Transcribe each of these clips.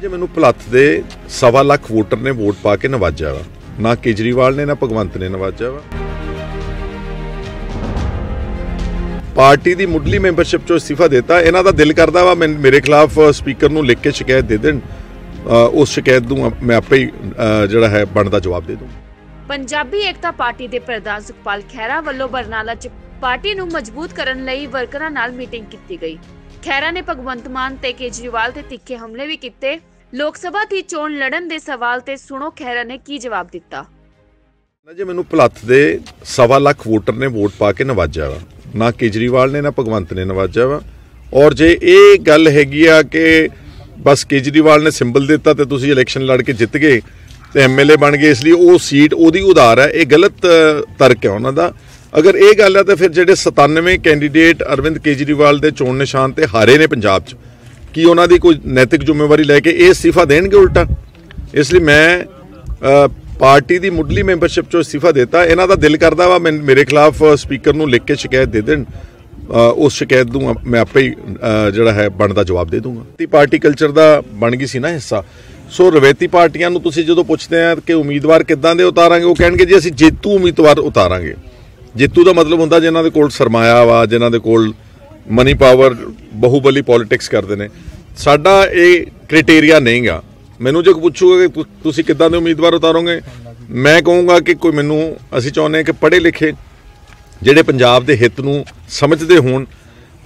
ਜੇ ਮੈਨੂੰ ਭਲੱਥ ਦੇ ਸਵਾ ਲੱਖ ਵੋਟਰ ਨੇ ਵੋਟ ਪਾ ਕੇ ਨਵਾਜਿਆ ਵਾ, ਨਾ ਕੇਜਰੀਵਾਲ ਨੇ, ਨਾ ਭਗਵੰਤ ਨੇ ਨਵਾਜਿਆ ਵਾ। ਪਾਰਟੀ ਦੀ ਮੁੱਢਲੀ ਮੈਂਬਰਸ਼ਿਪ ਚੋਂ ਅਸਤੀਫਾ ਦਿੱਤਾ, ਇਹਨਾਂ ਦਾ ਦਿਲ ਕਰਦਾ ਵਾ ਮੇਰੇ ਖਿਲਾਫ ਸਪੀਕਰ ਨੂੰ ਲਿਖ ਕੇ ਸ਼ਿਕਾਇਤ ਦੇ ਦੇਣ। ਉਸ ਸ਼ਿਕਾਇਤ ਨੂੰ ਮੈਂ ਆਪੇ ਹੀ ਜਿਹੜਾ ਹੈ ਬਣਦਾ ਜਵਾਬ ਦੇ ਦੂੰ। ਪੰਜਾਬੀ ਏਕਤਾ ਪਾਰਟੀ ਦੇ ਪ੍ਰਧਾਨ ਸੁਖਪਾਲ ਖਹਿਰਾ ਵੱਲੋਂ ਬਰਨਾਲਾ 'ਚ ਪਾਰਟੀ ਨੂੰ ਮਜ਼ਬੂਤ ਕਰਨ ਲਈ ਵਰਕਰਾਂ ਨਾਲ ਮੀਟਿੰਗ ਕੀਤੀ ਗਈ। ਖਹਿਰਾ ਨੇ ਭਗਵੰਤ ਮਾਨ ਤੇ ਕੇਜਰੀਵਾਲ ਤੇ ਤਿੱਖੇ ਹਮਲੇ ਵੀ ਕੀਤੇ। ਲੋਕ ਸਭਾ ਦੀ ਚੋਣ ਲੜਨ ਦੇ ਸਵਾਲ ਤੇ ਸੁਣੋ ਖਹਿਰਾ ਨੇ ਕੀ ਜਵਾਬ ਦਿੱਤਾ। ਨਾ ਜੇ, ਮੈਨੂੰ ਭਲੱਥ ਦੇ ਸਵਾ ਲੱਖ ਵੋਟਰ ਨੇ ਵੋਟ ਪਾ ਕੇ ਨਵਾਜਿਆ ਵਾ। ਨਾ ਕੇਜਰੀਵਾਲ ਨੇ, ਨਾ ਭਗਵੰਤ ਨੇ ਨਵਾਜਿਆ ਵਾ। ਔਰ ਜੇ ਇਹ ਗੱਲ ਹੈਗੀ ਆ ਕਿ ਬਸ ਕੇਜਰੀਵਾਲ ਨੇ ਸਿੰਬਲ ਦਿੱਤਾ ਤੇ ਤੁਸੀਂ ਇਲੈਕਸ਼ਨ ਲੜ ਕੇ ਜਿੱਤ ਗਏ ਤੇ ਐਮਐਲਏ ਬਣ ਗਏ, ਇਸ ਲਈ ਉਹ ਸੀਟ ਉਹਦੀ ਉਧਾਰ ਹੈ। ਇਹ ਗਲਤ ਤਰਕ ਹੈ ਉਹਨਾਂ ਦਾ। ਅਗਰ ਇਹ ਗੱਲ ਹੈ ਤਾਂ ਫਿਰ ਜਿਹੜੇ 97 ਕੈਂਡੀਡੇਟ ਅਰਵਿੰਦ ਕੇਜਰੀਵਾਲ ਦੇ ਚੋਣ ਨਿਸ਼ਾਨ ਤੇ ਹਾਰੇ ਨੇ ਪੰਜਾਬ 'ਚ, ਕੀ ਉਹਨਾਂ ਦੀ ਕੋਈ ਨੈਤਿਕ ਜ਼ਿੰਮੇਵਾਰੀ ਲੈ ਕੇ ਇਹ ਅਸਤੀਫਾ ਦੇਣਗੇ ਉਲਟਾ? ਇਸ ਲਈ ਮੈਂ ਪਾਰਟੀ ਦੀ ਮੁੱਢਲੀ ਮੈਂਬਰਸ਼ਿਪ ਚੋਂ ਅਸਤੀਫਾ ਦਿੱਤਾ। ਇਹਨਾਂ ਦਾ ਦਿਲ ਕਰਦਾ ਵਾ ਮੈਂ- ਮੇਰੇ ਖਿਲਾਫ ਸਪੀਕਰ ਨੂੰ ਲਿਖ ਕੇ ਸ਼ਿਕਾਇਤ ਦੇ ਦੇਣ। ਉਸ ਸ਼ਿਕਾਇਤ ਨੂੰ ਮੈਂ ਆਪੇ ਹੀ ਜਿਹੜਾ ਹੈ, ਬਣਦਾ ਜਵਾਬ ਦੇ ਦੂੰਗਾ। ਤੀ ਪਾਰਟੀ ਕਲਚਰ ਦਾ ਬਣ ਗਈ ਸੀ ਨਾ ਹਿੱਸਾ। ਸੋ ਰਵੈਤੀ ਪਾਰਟੀਆਂ ਨੂੰ ਤੁਸੀਂ ਜਦੋਂ ਪੁੱਛਦੇ ਆ ਕਿ ਉਮੀਦਵਾਰ ਕਿੱਦਾਂ ਦੇ ਉਤਾਰਾਂਗੇ, ਉਹ ਕਹਿਣਗੇ ਜੀ, ਅਸੀਂ ਜੇਤੂ ਉਮੀਦਵਾਰ ਉਤਾਰਾਂਗੇ। ਜੇਤੂ ਦਾ ਮਤਲਬ ਹੁੰਦਾ ਜਿਨ੍ਹਾਂ ਦੇ ਕੋਲ ਸਰਮਾਇਆ ਵਾ, ਜਿਨ੍ਹਾਂ ਦੇ ਕੋਲ ਮਨੀ ਪਾਵਰ ਬਹੁਬਲੀ ਪੋਲਿਟਿਕਸ ਕਰਦੇ ਨੇ। ਸਾਡਾ ਇਹ ਕ੍ਰਾਈਟੇਰੀਆ ਨਹੀਂਗਾ ਮੈਨੂੰ ਜੇ ਪੁੱਛੂਗਾ ਕਿ ਤੁਸੀਂ ਕਿੱਦਾਂ ਦੇ ਉਮੀਦਵਾਰ ਉਤਾਰੋਗੇ, ਮੈਂ ਕਹੂੰਗਾ ਕਿ ਕੋਈ ਮੈਨੂੰ, ਅਸੀਂ ਚਾਹੁੰਦੇ ਹਾਂ ਕਿ ਪੜ੍ਹੇ ਲਿਖੇ, ਜਿਹੜੇ ਪੰਜਾਬ ਦੇ ਹਿੱਤ ਨੂੰ ਸਮਝਦੇ ਹੋਣ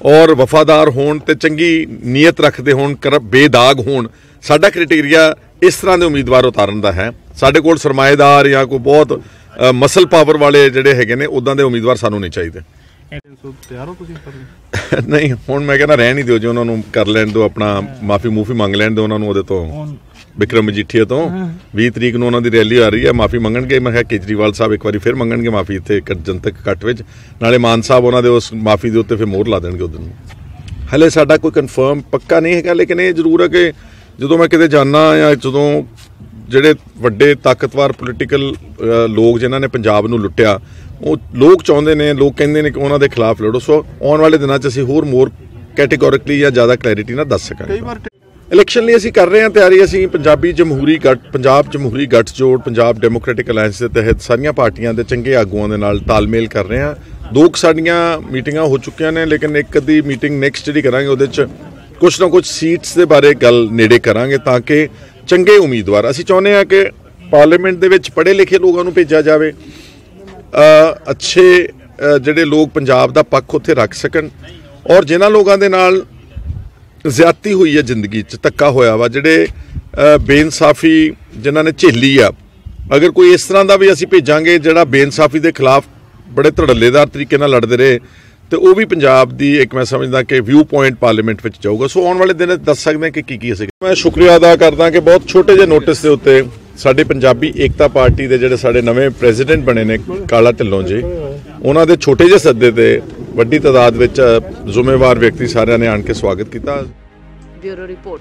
ਔਰ ਵਫਾਦਾਰ ਹੋਣ ਤੇ ਚੰਗੀ ਨੀਅਤ ਰੱਖਦੇ ਹੋਣ, ਕਰ, ਬੇਦਾਗ ਹੋਣ, ਸਾਡਾ ਕ੍ਰਾਈਟੇਰੀਆ ਇਸ ਤਰ੍ਹਾਂ ਦੇ ਉਮੀਦਵਾਰ ਉਤਾਰਨ ਦਾ ਹੈ। ਸਾਡੇ ਕੋਲ ਸਰਮਾਏਦਾਰ ਜਾਂ ਕੋਈ ਬਹੁਤ ਮਸਲ ਪਾਵਰ ਵਾਲੇ ਜਿਹੜੇ ਹੈਗੇ ਨੇ ਉਦਾਂ ਦੇ ਉਮੀਦਵਾਰ ਸਾਨੂੰ ਨਹੀਂ ਚਾਹੀਦੇ। ਤਿਆਰ ਹੋ ਤੁਸੀਂ ਨਹੀਂ, ਹੁਣ ਮੈਂ ਕਹਿੰਦਾ ਰਹਿਣ ਹੀ ਦਿਓ ਜੀ, ਉਹਨਾਂ ਨੂੰ ਕਰ ਲੈਣ ਦਿਓ ਆਪਣਾ, ਮਾਫੀ ਮੂਫੀ ਮੰਗ ਲੈਣ ਦਿਓ ਉਹਨਾਂ ਨੂੰ ਉਹਦੇ ਤੋਂ। ਹੁਣ ਵਿਕਰਮ ਮਜੀਠੀਆ ਤੋਂ। 20 ਤਰੀਕ ਨੂੰ ਉਹਨਾਂ ਦੀ ਰੈਲੀ ਆ ਰਹੀ ਹੈ, ਮਾਫੀ ਮੰਗਣਗੇ। ਮੈਂ ਕਿਹਾ ਕੇਜਰੀਵਾਲ ਸਾਹਿਬ ਇੱਕ ਵਾਰੀ ਫਿਰ ਮੰਗਣਗੇ ਮਾਫੀ ਇੱਥੇ ਜਨਤਕ ਇਕੱਠ ਵਿੱਚ। ਨਾਲੇ ਮਾਨ ਸਾਹਿਬ ਉਹਨਾਂ ਦੇ ਉਸ ਮਾਫੀ ਦੇ ਉੱਤੇ ਫਿਰ ਮੋਹਰ ਲਾ ਦੇਣਗੇ ਉਦੋਂ ਨੂੰ। ਹਲੇ ਸਾਡਾ ਕੋਈ ਕਨਫਰਮ ਪੱਕਾ ਨਹੀਂ ਹੈਗਾ, ਲੇਕਿਨ ਇਹ ਜ਼ਰੂਰ ਹੈ ਕਿ ਜਦੋਂ ਮੈਂ ਕਿਤੇ ਜਾਣਾ ਜਾਂ ਜਦੋਂ ਜਿਹੜੇ ਵੱਡੇ ਤਾਕਤਵਰ ਪੋਲੀਟੀਕਲ ਲੋਕ ਜਿਨ੍ਹਾਂ ਨੇ ਪੰਜਾਬ ਨੂੰ ਲੁੱਟਿਆ ਉਹ ਲੋਕ ਚਾਹੁੰਦੇ ਨੇ ਲੋਕ ਕਹਿੰਦੇ ਨੇ ਕਿ ਉਹਨਾਂ ਦੇ ਖਿਲਾਫ ਲੜੋ। ਸੋ ਆਉਣ ਵਾਲੇ ਦਿਨਾਂ 'ਚ ਅਸੀਂ ਹੋਰ ਮੋਰ ਕੈਟੇਗੋਰਿਕਲੀ ਜਾਂ ਜ਼ਿਆਦਾ ਕਲੈਰਿਟੀ ਨਾਲ ਦੱਸ ਸਕਾਂਗੇ। ਇਲੈਕਸ਼ਨ ਲਈ ਅਸੀਂ ਕਰ ਰਹੇ ਹਾਂ ਤਿਆਰੀ। ਅਸੀਂ ਪੰਜਾਬੀ ਜਮਹੂਰੀ ਗੱਠ ਪੰਜਾਬ ਜਮਹੂਰੀ ਗੱਠਜੋੜ ਪੰਜਾਬ ਡੈਮੋਕ੍ਰੈਟਿਕ ਅਲਾਈਅੰਸ ਦੇ ਤਹਿਤ ਸਾਰੀਆਂ ਪਾਰਟੀਆਂ ਦੇ ਚੰਗੇ ਆਗੂਆਂ ਦੇ ਨਾਲ ਤਾਲਮੇਲ ਕਰ ਰਹੇ ਹਾਂ। ਦੋ ਕੁ ਸਾਡੀਆਂ ਮੀਟਿੰਗਾਂ ਹੋ ਚੁੱਕੀਆਂ ਨੇ ਲੇਕਿਨ ਇੱਕ ਅੱਧੀ ਮੀਟਿੰਗ ਨੈਕਸਟ ਜਿਹੜੀ ਕਰਾਂਗੇ ਉਹਦੇ 'ਚ ਕੁਝ ਨਾ ਕੁਝ ਸੀਟਸ ਦੇ ਬਾਰੇ ਗੱਲ ਨੇੜੇ ਕਰਾਂਗੇ ਤਾਂ ਕਿ ਚੰਗੇ ਉਮੀਦਵਾਰ ਅਸੀਂ ਚਾਹੁੰਦੇ ਹਾਂ ਕਿ ਪਾਰਲੀਮੈਂਟ ਦੇ ਵਿੱਚ ਪੜ੍ਹੇ ਲਿਖੇ ਲੋਕਾਂ ਨੂੰ ਭੇਜਿਆ ਜਾਵੇ ਅ, ਅੱਛੇ ਜਿਹੜੇ ਲੋਕ ਪੰਜਾਬ ਦਾ ਪੱਖ ਉੱਥੇ ਰੱਖ ਸਕਣ ਔਰ ਜਿਨ੍ਹਾਂ ਲੋਕਾਂ ਦੇ ਨਾਲ ਜ਼ਿਆਦਤੀ ਹੋਈ ਹੈ ਜ਼ਿੰਦਗੀ 'ਚ ਧੱਕਾ ਹੋਇਆ ਵਾ ਜਿਹੜੇ ਬੇਇਨਸਾਫੀ ਜਿਨ੍ਹਾਂ ਨੇ ਝੇਲੀ ਆ ਅਗਰ ਕੋਈ ਇਸ ਤਰ੍ਹਾਂ ਦਾ ਵੀ ਅਸੀਂ ਭੇਜਾਂਗੇ ਜਿਹੜਾ ਬੇਇਨਸਾਫੀ ਦੇ ਖਿਲਾਫ ਬੜੇ ਧੜੱਲੇਦਾਰ ਤਰੀਕੇ ਨਾਲ ਲੜਦੇ ਰਹੇ ਤੇ ਉਹ ਵੀ ਪੰਜਾਬ ਦੀ ਇੱਕ ਮੈਂ ਸਮਝਦਾ ਕਿ ਵਿਊ ਪੁਆਇੰਟ ਪਾਰਲੀਮੈਂਟ ਵਿੱਚ ਜਾਊਗਾ। ਸੋ ਆਉਣ ਵਾਲੇ ਦਿਨ ਦੱਸ ਸਕਦੇ ਹਾਂ ਕਿ ਕੀ ਕੀ ਅਸੀਂ ਮੈਂ ਸ਼ੁਕਰੀਆ ਅਦਾ ਕਰਦਾ ਕਿ ਬਹੁਤ ਛੋਟੇ ਜਿਹੇ ਨੋਟਿਸ ਦੇ ਉੱਤੇ ਸਾਡੇ ਪੰਜਾਬੀ ਏਕਤਾ ਪਾਰਟੀ ਦੇ ਜਿਹੜੇ ਸਾਡੇ ਨਵੇਂ ਪ੍ਰੈਜ਼ੀਡੈਂਟ ਬਣੇ ਨੇ, ਕਾਲਾ ਢਿੱਲੋਂ ਜੀ, ਉਹਨਾਂ ਦੇ ਛੋਟੇ ਜਿਹੇ ਸੱਦੇ ਤੇ ਵੱਡੀ ਤਾਦਾਦ ਵਿੱਚ ਜ਼ਿੰਮੇਵਾਰ ਵਿਅਕਤੀ ਸਾਰਿਆਂ ਨੇ ਆਣ ਕੇ ਸਵਾਗਤ ਕੀਤਾ। Bureau report.